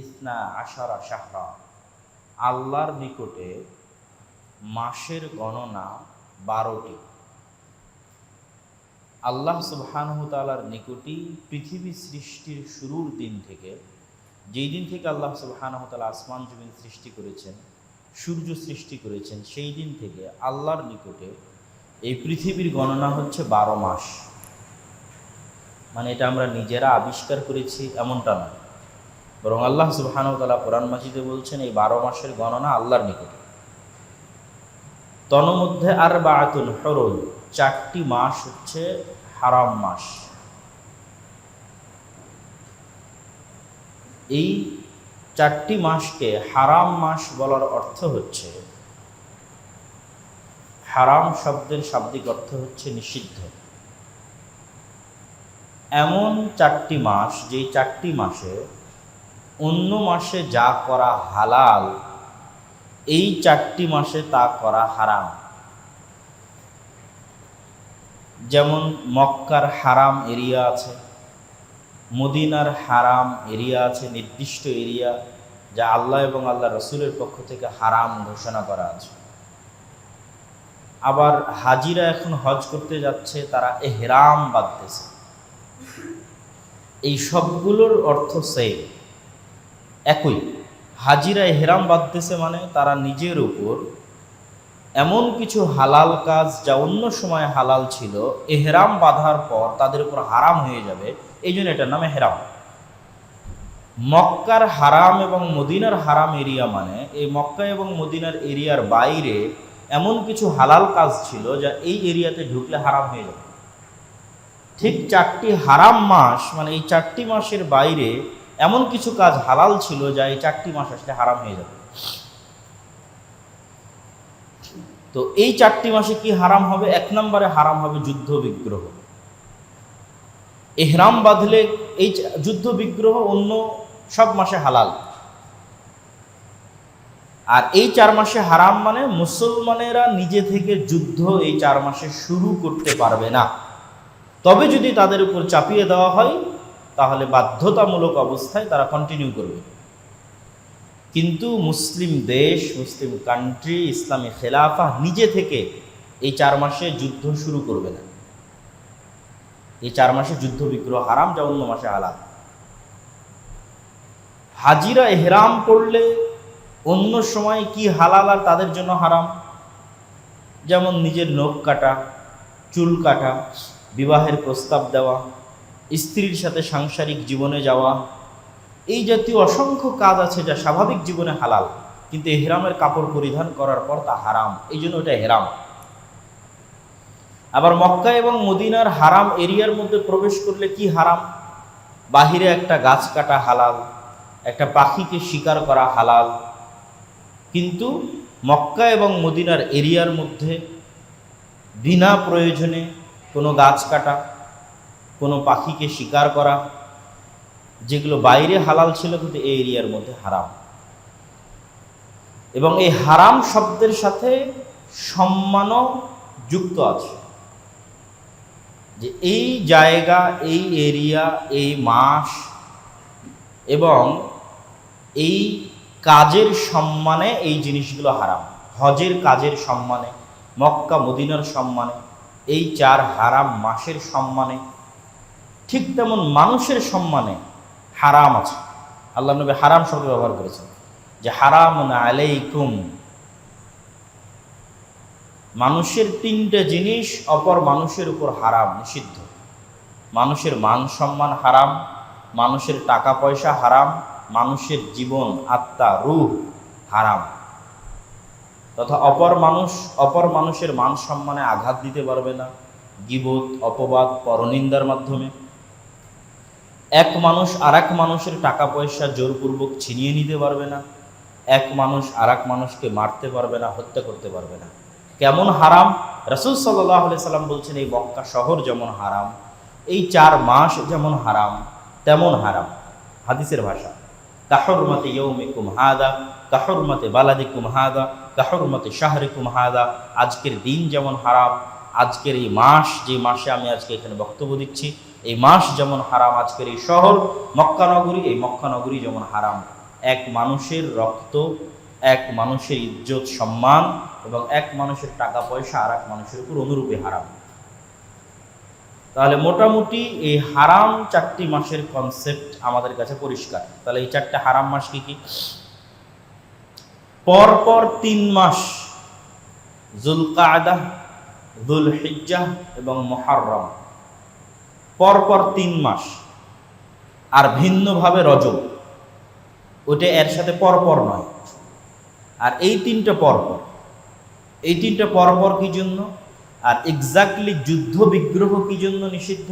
ISNA আশারা শাহরা, আল্লাহর নিকটে মাসের গণনা বারোটি। আল্লাহ সুবহানহতালার নিকটই পৃথিবী সৃষ্টির শুরুর দিন থেকে, যেই দিন থেকে আল্লাহ সুবহানহতালা আসমান জমিন সৃষ্টি করেছেন, সূর্য সৃষ্টি করেছেন, সেই দিন থেকে আল্লাহর নিকটে এই পৃথিবীর গণনা হচ্ছে বারো মাস। মানে এটা আমরা নিজেরা আবিষ্কার করেছি এমনটা নয়। বরং আল্লাহ সুবহানহতালা কোরআন মাজিদে বলছেন, এই বারো মাসের গণনা আল্লাহর নিকটে। তন্মধ্যে আর বাতুল হরল চারটি মাস হচ্ছে হারাম মাস। এই চারটি মাসকে হারাম মাস বলার অর্থ হচ্ছে, হারাম শব্দের শাব্দিক অর্থ হচ্ছে নিষিদ্ধ। এমন চারটি মাস, যেই চারটি মাসে অন্য মাসে যা করা হালাল, এই চারটি মাসে তা করা হারাম। যেমন মক্কার হারাম এরিয়া আছে, মদিনার হারাম এরিয়া আছে, নির্দিষ্ট এরিয়া যা আল্লাহ এবং আল্লাহ রসুলের পক্ষ থেকে হারাম ঘোষণা করা আছে। আবার হাজিরা এখন হজ করতে যাচ্ছে, তারা এহরাম বাঁধতেছে। এই সবগুলোর অর্থ সেম একই। হাজিরা এহরাম বাঁধতেছে মানে তারা নিজের উপর এমন কিছু হালাল কাজ যা অন্য সময় হালাল ছিল, এহরাম বাঁধার পর তাদের উপর হারাম হয়ে যাবে। এই জন্য এটার নাম এহরাম। মক্কার হারাম এবং মদিনার হারাম এরিয়া মানে এই মক্কা এবং মদিনার এরিয়ার বাইরে এমন কিছু হালাল কাজ ছিল যা এই এরিয়াতে ঢুকলে হারাম হয়ে যাবে। ঠিক চারটি হারাম মাস মানে এই চারটি মাসের বাইরে এমন কিছু কাজ হালাল ছিল যা এই চারটি মাস আসলে হারাম হয়ে যাবে। তো এই চারটি মাসে কি হারাম হবে? এক নম্বরে হারাম হবে যুদ্ধ বিগ্রহ। এহরাম বাঁধলে এই যুদ্ধ বিগ্রহ অন্য সব মাসে হালাল। আর এই চার মাসে হারাম মানে মুসলমানেরা নিজে থেকে যুদ্ধ এই চার মাসে শুরু করতে পারবে না। তবে যদি তাদের উপর চাপিয়ে দেওয়া হয় তাহলে বাধ্যতামূলক অবস্থায় তারা কন্টিনিউ করবে। কিন্তু মুসলিম দেশ, মুসলিম কান্ট্রি ইসলামী খেলাফা নিজে থেকে এই চার মাসে যুদ্ধ শুরু করবে না। এই চার মাসে যুদ্ধ বিগ্রহ হারাম, যা অন্য মাসে হালাল। হাজিরা এহরাম করলে অন্য সময় কি হালাল আর তাদের জন্য হারাম? যেমন নিজের নখ কাটা, চুল কাটা, বিবাহের প্রস্তাব দেওয়া স্ত্রীর সাথে সাংসারিক জীবনে যাওয়া, এই জাতীয় অসংখ্য কাজ আছে যা স্বাভাবিক জীবনে হালাল, কিন্তু হেরামের কাপড় পরিধান করার পর তা হারাম, এই জন্য ওটা হেরাম। আবার মক্কা এবং মদিনার হারাম এরিয়ার মধ্যে প্রবেশ করলে কি হারাম? বাহিরে একটা গাছ কাটা হালাল, একটা পাখিকে শিকার করা হালাল, কিন্তু মক্কা এবং মদিনার এরিয়ার মধ্যে বিনা প্রয়োজনে কোনো গাছ কাটা কোনো পাখিকে শিকার করা, যেগুলো বাইরে হালাল ছিল কিন্তু এই এরিয়ার মধ্যে হারাম। এবং এই হারাম শব্দের সাথে সম্মানও যুক্ত আছে। যে এই জায়গা, এই এরিয়া, এই মাস এবং এই কাজের সম্মানে এই জিনিসগুলো হারাম। হজের কাজের সম্মানে, মক্কা, মদিনার সম্মানে, এই চার হারাম মাসের সম্মানে ঠিক তেমন মানুষের সম্মানে হারাম আছে। আল্লাহ নবী হারাম শব্দ ব্যবহার করেছেন। যে হারাম আলাইকুম। মানুষের তিনটে জিনিস, অপর মানুষের উপর হারাম, নিষিদ্ধ। মানুষের মান সম্মান হারাম, মানুষের টাকা পয়সা হারাম, মানুষের জীবন, আত্মা, রূহ হারাম। তথা অপর মানুষ, অপর মানুষের মান সম্মানে আঘাত দিতে পারবে না গিবোধ অপবাদ, পরনিন্দার মাধ্যমে। এক মানুষ আর এক মানুষের টাকা পয়সা জোরপূর্বক ছিনিয়ে নিতে পারবে না, এক মানুষ আর এক মানুষকে মারতে পারবে না, হত্যা করতে পারবে না। কেমন হারাম? রসুল সাল্লাহ সাল্লাম বলছেন, এই মক্কা শহর যেমন হারাম, এই চার মাস যেমন হারাম, তেমন হারাম। হাদিসের ভাষা কাহরমতে ইয়ৌমিকুম হাদা কাহরমতে বালাদিকুম হাদা কাহরমতে শাহরিকুম হাদা, আজকের দিন যেমন হারাম, আজকের এই মাস, যে মাসে আমি আজকে এখানে বক্তব্য দিচ্ছি এই মাস যেমন হারাম, আজকের এই শহর মক্কানগরী এই মক্কানগরী যেমন হারাম। এক মানুষের রক্ত, এক মানুষের ইজ্জত, সম্মান এবং এক মানুষের টাকা, পয়সা আর এক মানুষের উপর অনুরূপে হারাম। তাহলে মোটামুটি এই হারাম চারটি মাসের কনসেপ্ট আমাদের কাছে পরিষ্কার। তাহলে এই চারটে হারাম মাস কি কি? পরপর তিন মাস জুলকায়দা দুল হিজ্জাহ এবং মহারম পরপর তিন মাস আর ভিন্নভাবে রজব। ওটা এর সাথে পরপর নয়। আর এই তিনটা পরপর। এই তিনটা পরপর কি জন্য? আর এক্স্যাক্টলি যুদ্ধ বিগ্রহ কি জন্য নিষিদ্ধ?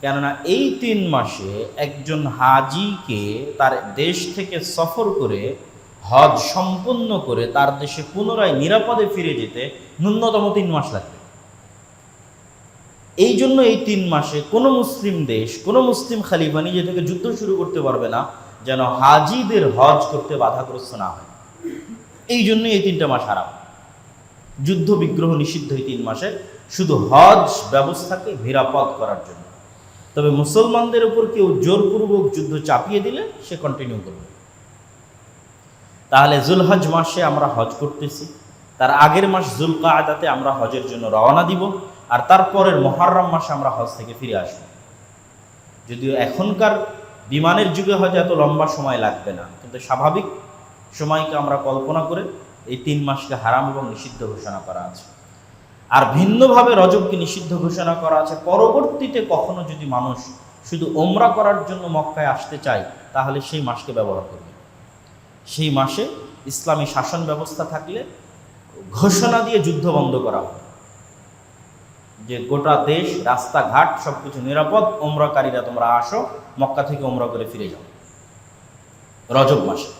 কেননা এই তিন মাসে একজন হাজিকে তার দেশ থেকে সফর করে, হজ সম্পন্ন করে তার দেশে পুনরায় নিরাপদে ফিরে যেতে ন্যূনতম তিন মাস লাগবে। এই জন্য এই তিন মাসে কোনো মুসলিম দেশ, কোনো মুসলিম খালিফা নিজে থেকে যুদ্ধ শুরু করতে পারবে না, যেন হাজিদের হজ করতে বাধাগ্রস্ত না হয়। এই জন্য এই তিনটা মাস হারাম। যুদ্ধ বিগ্রহ নিষিদ্ধ এই তিন মাসে, শুধু হজ ব্যবস্থাকে নিরাপদ করার জন্য। তবে মুসলমানদের উপর কেউ জোরপূর্বক যুদ্ধ চাপিয়ে দিলে সে কন্টিনিউ করবে। তাহলে জুলহজ মাসে আমরা হজ করতেছি, তার আগের মাস জুলকা আদাতে আমরা হজের জন্য রওনা দিব। আর তারপরের মহারম মাসে আমরা হজ থেকে ফিরে আসব। যদিও এখনকার বিমানের যুগে হয়তো এত লম্বা সময় লাগবে না, কিন্তু স্বাভাবিক সময়কে আমরা কল্পনা করে এই তিন মাসকে হারাম এবং নিষিদ্ধ ঘোষণা করা আছে। আর ভিন্নভাবে রজবকে নিষিদ্ধ ঘোষণা করা আছে। পরবর্তীতে কখনো যদি মানুষ শুধু ওমরা করার জন্য মক্কায় আসতে চায়, তাহলে সেই মাসকে ব্যবহার করবে। সেই মাসে ইসলামী শাসন ব্যবস্থা থাকলে ঘোষণা দিয়ে যুদ্ধ বন্ধ করা হবে। যে গোটা দেশ, রাস্তাঘাট সবকিছু নিরাপদ ওমরাকারীরা তোমরা আসো, মক্কা থেকে ওমরা করে ফিরে যাও। রজব মাসে।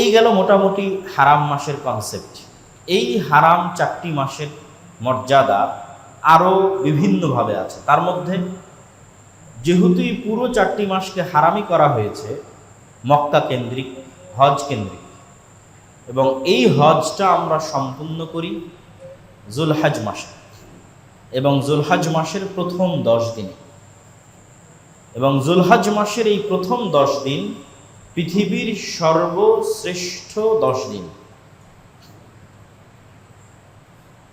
এই গেল মোটামুটি হারাম মাসের কনসেপ্ট এই হারাম চারটি মাসের মর্যাদা আরও বিভিন্নভাবে আছে। তার মধ্যে যেহেতু পুরো চারটি মাসকে হারামি করা হয়েছে, মক্কা কেন্দ্রিক, হজ কেন্দ্রিক। এবং এই হজটা আমরা সম্পূর্ণ করি জুলহাজ মাসে। এবং জুলহাজ মাসের প্রথম দশ দিনে। এবং জুলহাজ মাসের এই প্রথম দশ দিন পৃথিবীর সর্বশ্রেষ্ঠ দশ দিন।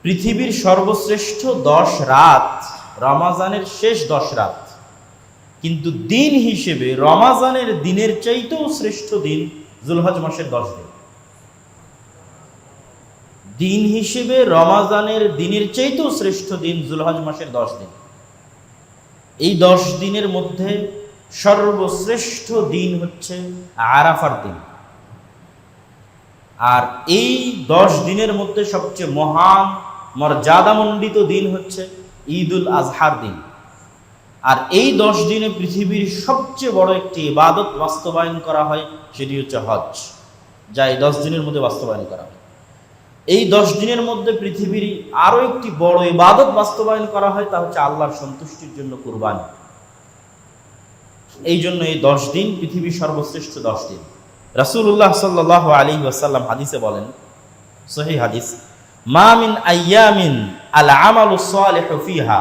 পৃথিবীর সর্বশ্রেষ্ঠ দশ রাত রমাজানের শেষ দশ রাত। কিন্তু দিন হিসেবে রমাজানের দিনের চাইতেও শ্রেষ্ঠ দিন জুলহাজ মাসের দশ দিন। দিন হিসেবে রমাজানের দিনের চাইতেও শ্রেষ্ঠ দিন জুলহজ মাসের দশ দিন। এই দশ দিনের মধ্যে সর্বশ্রেষ্ঠ দিন হচ্ছে আরাফার দিন। আর এই দশ দিনের মধ্যে সবচেয়ে মহান মর্যাদামণ্ডিত দিন হচ্ছে ঈদুল আজহার দিন। আর এই দশ দিনে পৃথিবীর সবচেয়ে বড় একটি ইবাদত বাস্তবায়ন করা হয়, সেটি হচ্ছে হজ। যা এই দশ দিনের মধ্যে বাস্তবায়ন করা হয়। এই দশ দিনের মধ্যে পৃথিবীর আরও একটি বড় ইবাদত বাস্তবায়ন করা হয়, তা হচ্ছে আল্লাহর সন্তুষ্টির জন্য কুরবানি। এই জন্য এই দশ দিন পৃথিবীর সর্বশ্রেষ্ঠ দশ দিন। রাসুল্লাহ সাল্লাহ আলী ওয়াসাল্লাম হাদিসে বলেন, সহি হাদিস, মা মিন আইয়ামিন আল আমালু ফিহা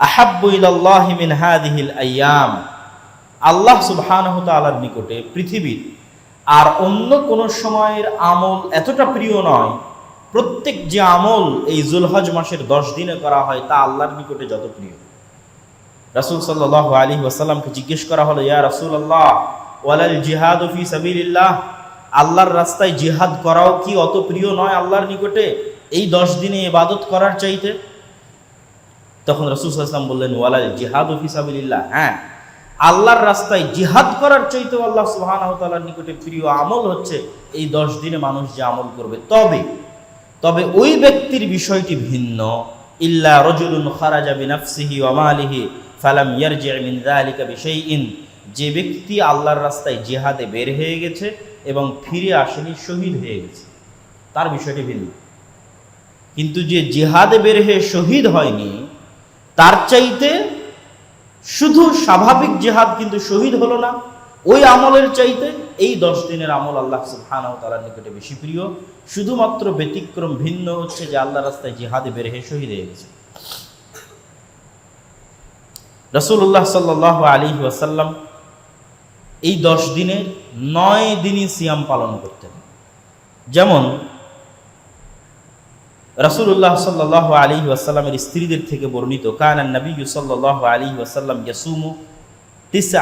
আহাব্বু ইলাল্লাহি মিন হাদিহিল আইয়াম। আল্লাহ সুবহানাহু তাআলার নিকটে পৃথিবীর আর অন্য কোন সময়ের আমল এতটা প্রিয় নয় প্রত্যেক যে আমল এই জুলহজ মাসের দশ দিনে করা হয়, তা আল্লাহর নিকটে যত প্রিয় রাসুল সাল্লাহ আলী ওয়াসাল্লামকে জিজ্ঞেস করা হলো, ইয়া রাসুল আল্লাহ ওয়ালাল জিহাদ ফি সাবিলিল্লাহ? আল্লাহর রাস্তায় জিহাদ করাও কি অত প্রিয় নয় আল্লাহর নিকটে? এই দশ দিনে ইবাদত করার চাইতে? তখন রসুল সাল্লাম বললেন, ওয়ালাল জিহাদ ফি সাবিলিল্লাহ। হ্যাঁ আল্লাহর রাস্তায় জিহাদ করার চাইতেও আল্লাহ তাআলার নিকটে প্রিয় আমল হচ্ছে এই দশ দিনে মানুষ যে আমল করবে। তবে তবে ওই ব্যক্তির বিষয়টি ভিন্ন। ইল্লা রজুলুন খারাজা বিনাফসিহি ওয়া মালিহি ফালাম ইয়ারজি মিন যালিকা বিশাইইন। যে ব্যক্তি আল্লাহর রাস্তায় জিহাদে বের হয়ে গেছে এবং ফিরে আসেনি, শহীদ হয়ে গেছে। তার বিষয়টি ভিন্ন। কিন্তু যে জিহাদে বের হয়ে শহীদ হয়নি, তার চাইতে শুধু স্বাভাবিক জেহাদ কিন্তু শহীদ হলো না ওই আমলের চাইতে এই দশ দিনের আমল আল্লাহ সুবহানাহু তাআলার নিকটে বেশি প্রিয়। শুধুমাত্র ব্যতিক্রম ভিন্ন হচ্ছে যে আল্লাহ রাস্তায় জিহাদে বের হয়ে শহীদ হয়ে গেছে। রসুল্লাহ সাল্লাহ আলী ওয়াসাল্লাম এই দশ দিনে নয় দিনই সিয়াম পালন করতেন। যেমন রাসূলুল্লাহ সাল্লাহ আলী ওয়াসাল্লামের স্ত্রীদের থেকে বর্ণিত কানান নবী সাল্লাহ আলী ওয়াসাল্লাম ইয়াসুমু তিস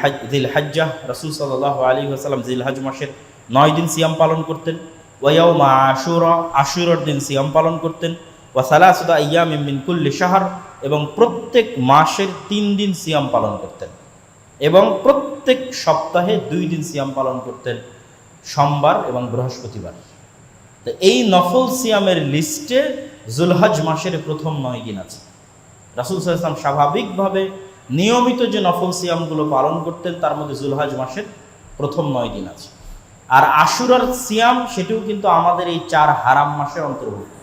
হাজ, দিল হাজ্জা, রসুল সাল্লাহ আলী ওয়াসাল্লাম জিল মাসের নয় দিন সিয়াম পালন করতেন। দিন পালন করতেন। ইয়াম এবং প্রত্যেক মাসের তিন দিন সিয়াম পালন করতেন। এবং প্রত্যেক সপ্তাহে দুই দিন সিয়াম পালন করতেন সোমবার এবং বৃহস্পতিবার। তো এই নফল সিয়ামের লিস্টে জুলহজ মাসের প্রথম নয় দিন আছে। রাসুল সাল্লাম স্বাভাবিকভাবে নিয়মিত যে নফল সিয়ামগুলো পালন করতেন, তার মধ্যে জুলহাজ মাসের প্রথম নয় দিন আছে। আর আশুরার সিয়াম, সেটিও কিন্তু আমাদের এই চার হারাম মাসের অন্তর্ভুক্ত।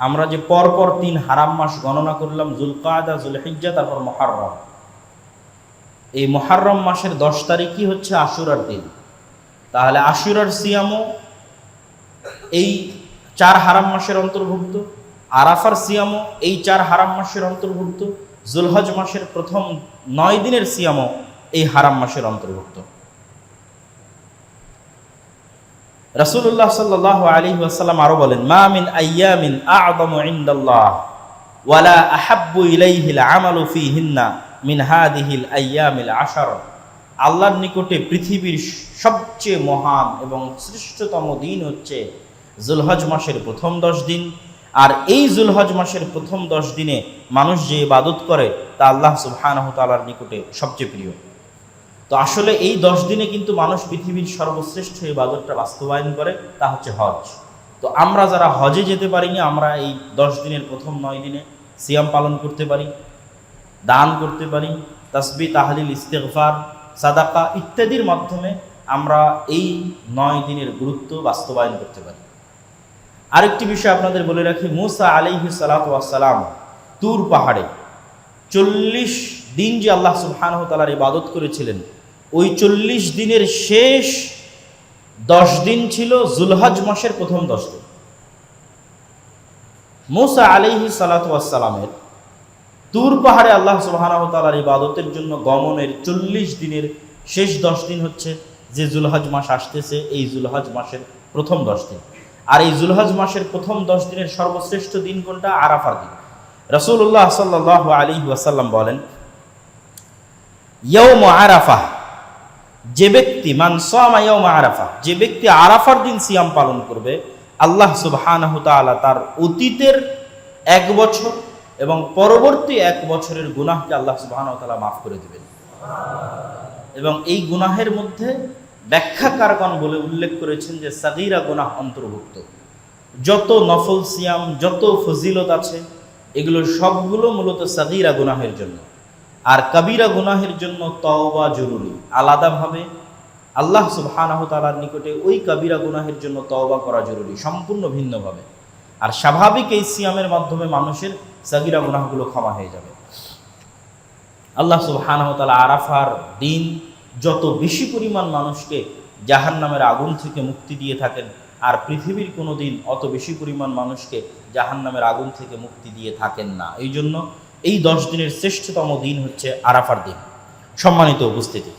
আমরা যে পরপর তিন হারাম মাস গণনা করলাম, জুলকায়দা, জুলহিজ্জা, তারপর মহারম এই মহারম মাসের দশ তারিখই হচ্ছে আশুরার দিন। তাহলে আশুরার সিয়ামও এই চার হারাম মাসের অন্তর্ভুক্ত, আরাফার সিয়ামও এই চার হারাম মাসের অন্তর্ভুক্ত। জুলহজ মাসের প্রথম নয় দিনের সিয়ামও এই হারাম মাসের অন্তর্ভুক্ত। রাসূলুল্লাহ সাল্লাল্লাহু আলাইহি ওয়াসাল্লাম আরও বলেন ওয়ালা আহাব্বু আমালু মিন হাদিহিল আশার। আল্লাহর নিকটে পৃথিবীর সবচেয়ে মহান এবং শ্রেষ্ঠতম দিন হচ্ছে জুলহজ মাসের প্রথম দশ দিন। আর এই জুলহজ মাসের প্রথম দশ দিনে মানুষ যে ইবাদত করে, তা আল্লাহ সুবহানাহ তাআলার নিকটে সবচেয়ে প্রিয়। তো আসলে এই দশ দিনে কিন্তু মানুষ পৃথিবীর সর্বশ্রেষ্ঠ ইবাদতটা বাস্তবায়ন করে, তা হচ্ছে হজ। তো আমরা যারা হজে যেতে পারিনি, আমরা এই দশ দিনের প্রথম নয় দিনে সিয়াম পালন করতে পারি, দান করতে পারি, তসবি, তাহলিল, ইস্তেগফার, সাদাকা ইত্যাদির মাধ্যমে আমরা এই নয় দিনের গুরুত্ব বাস্তবায়ন করতে পারি। আরেকটি বিষয় আপনাদের বলে রাখি, মুসা আলিহি সালাতাম তুর পাহাড়ে চল্লিশ দিন যে আল্লাহ সুবহানাহু তালার ইবাদত করেছিলেন, ওই চল্লিশ দিনের শেষ দশ দিন ছিল জুলহজ মাসের প্রথম দশ দিন। মুসা আলিহি সালাতামের তুর পাহাড়ে আল্লাহ সুবহানাহু তালার ইবাদতের জন্য গমনের চল্লিশ দিনের শেষ দশ দিন হচ্ছে যে জুলহজ মাস আসতেছে, এই জুলহজ মাসের প্রথম দশ দিন। আর এই জুলহজ মাসের প্রথম দশ দিনের সর্বশ্রেষ্ঠ দিন কোনটা? আরাফার দিন। রসুল্লাহ সাল্লাহ আলী ওয়াসাল্লাম বলেন ইয়ৌম আরাফা যে ব্যক্তি, মান সামা ইয়ৌম আরাফা, যে ব্যক্তি আরাফার দিন সিয়াম পালন করবে, আল্লাহ সুবহানাহু তাআলা তার অতীতের এক বছর এবং পরবর্তী এক বছরের গুনাহকে আল্লাহ সুবহানাহু তাআলা মাফ করে দিবেন। এবং এই গুনাহের মধ্যে ব্যাখ্যাকারগণ বলে উল্লেখ করেছেন যে সাগিরা গুনাহ অন্তর্ভুক্ত। যত নফল সিয়াম, যত ফজিলত আছে এগুলো সবগুলো মূলত সাগিরা গুনাহের জন্য। আর কাবিরা গুনাহের জন্য তওবা জরুরি। আলাদাভাবে আল্লাহ সুবহানাহু তাআলার নিকটে ওই কাবিরা গুনাহের জন্য তওবা করা জরুরি, সম্পূর্ণ ভিন্নভাবে আর স্বাভাবিক এই সিয়ামের মাধ্যমে মানুষের সাগিরা গুনাহগুলো ক্ষমা হয়ে যাবে। আল্লাহ সুবহানাহু তাআলা আরাফার দিন যত বেশি পরিমাণ মানুষকে জাহান নামের আগুন থেকে মুক্তি দিয়ে থাকেন, আর পৃথিবীর কোনো দিন অত বেশি পরিমাণ মানুষকে জাহান নামের আগুন থেকে মুক্তি দিয়ে থাকেন না। এই জন্য এই দশ দিনের শ্রেষ্ঠতম দিন হচ্ছে আরাফার দিন। সম্মানিত উপস্থিতি।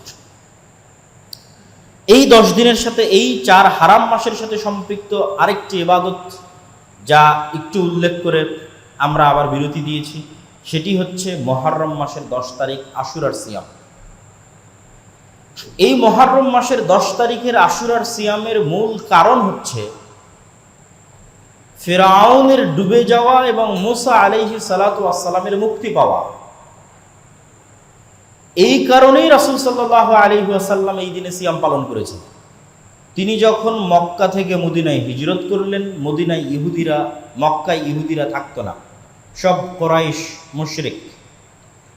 এই দশ দিনের সাথে এই চার হারাম মাসের সাথে সম্পৃক্ত আরেকটি ইবাদত যা একটু উল্লেখ করে আমরা আবার বিরতি দিয়েছি, সেটি হচ্ছে মহারম মাসের দশ তারিখ আশুরার সিয়াম। এই মহারম মাসের দশ তারিখের আশুরার সিয়ামের মূল কারণ হচ্ছে ফেরাউনের ডুবে যাওয়া এবং মুসা আলহি সালাতামের মুক্তি পাওয়া। এই কারণেই রাসুল সাল্লাহ আলহি আসাল্লাম এই দিনে সিয়াম পালন করেছেন। তিনি যখন মক্কা থেকে মদিনায় হিজরত করলেন, মদিনায় ইহুদিরা, মক্কায় ইহুদিরা থাকতো না। সব কোরাইশ মুশরিক।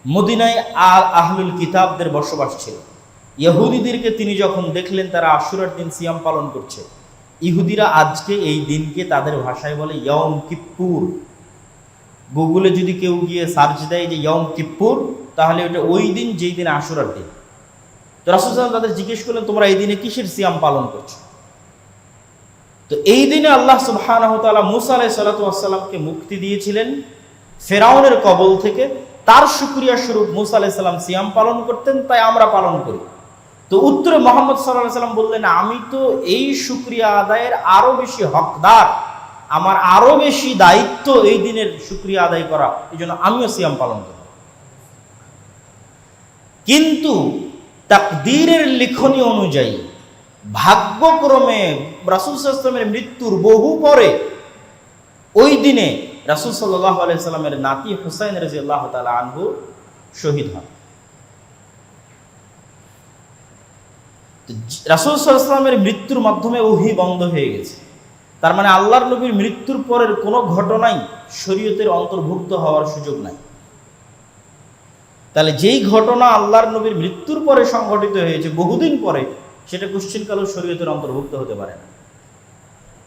মদিনায় আল আহলুল কিতাবদের বসবাস ছিল। ইহুদিদেরকে তিনি যখন দেখলেন, তারা আশুরার দিন সিয়াম পালন করছে। ইহুদিরা আজকে এই দিনকে তাদের ভাষায় বলে ইয়ম কিপ্পুর। গুগলে যদি কেউ গিয়ে সার্চ দেয় যে ইয়ম কিপ্পুর, তাহলে ওটা ওই দিন যেই দিন আশুরার দিন। তো রাসুল তাদের জিজ্ঞেস করলেন, তোমরা এই দিনে কিসের সিয়াম পালন করছ? তো এই দিনে আল্লাহ সুবহানাহু তাআলা মুসা সালাতামকে মুক্তি দিয়েছিলেন ফেরাউনের কবল থেকে। তার শুকরিয়া স্বরূপ মুসা আলাইহিস সালাম সিয়াম পালন করতেন, তাই আমরা পালন করি। তো উত্তরে মোহাম্মদ সাল্লাহ সাল্লাম বললেন, আমি তো এই শুক্রিয়া আদায়ের আরও বেশি হকদার। আমার আরও বেশি দায়িত্ব এই দিনের শুক্রিয়া আদায় করা। এই জন্য আমিও সিয়াম পালন করব। কিন্তু তাকদীরের লিখনী অনুযায়ী, ভাগ্যক্রমে রাসুল সাল্লামের মৃত্যুর বহু পরে, ওই দিনে রাসুল সাল্লাহ আলাইসাল্লামের নাতি হুসাইন রাজি আল্লাহ তালা আনহু শহীদ হন। রাসুল সাল্লামের মৃত্যুর মাধ্যমে ওহি বন্ধ হয়ে গেছে। তার মানে আল্লাহর নবীর মৃত্যুর পরের কোনো ঘটনাই শরীয়তের অন্তর্ভুক্ত হওয়ার সুযোগ নাই। তাহলে যেই ঘটনা আল্লাহর নবীর মৃত্যুর পরে সংঘটিত হয়েছে, বহুদিন পরে, সেটা কুশ্চিনকালও শরীয়তের অন্তর্ভুক্ত হতে পারে না।